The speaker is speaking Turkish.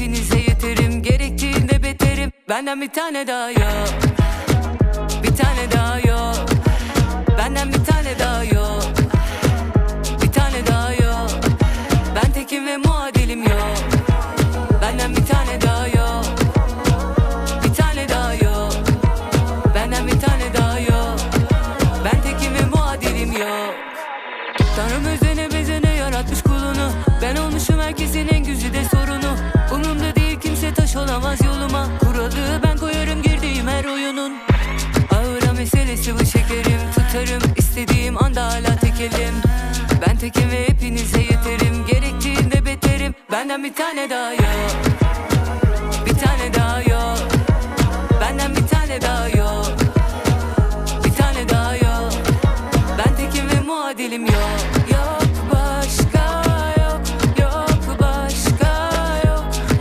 hepinize yeterim Gerektiğinde beterim. Benden bir tane daha yok. Bir tane daha yok. Benden bir tane daha yok. Bir tane daha yok. Ben tekim ve muadilim yok. Benden bir tane daha yok. Bir tane daha yok. Benden bir tane daha yok. Ben tekim ve muadilim yok. Tanrım özene bezene yaratmış kulunu. Ben olmuşum herkesin en güzide sorunu atarım istediğim anda hala tekelim. Ben tekim ve hepinize yeterim. Gerektiğinde beterim. Benden bir tane daha yok. Bir tane daha yok. Benden bir tane daha yok. Bir tane daha yok. Ben tekim ve muadilim yok Yok.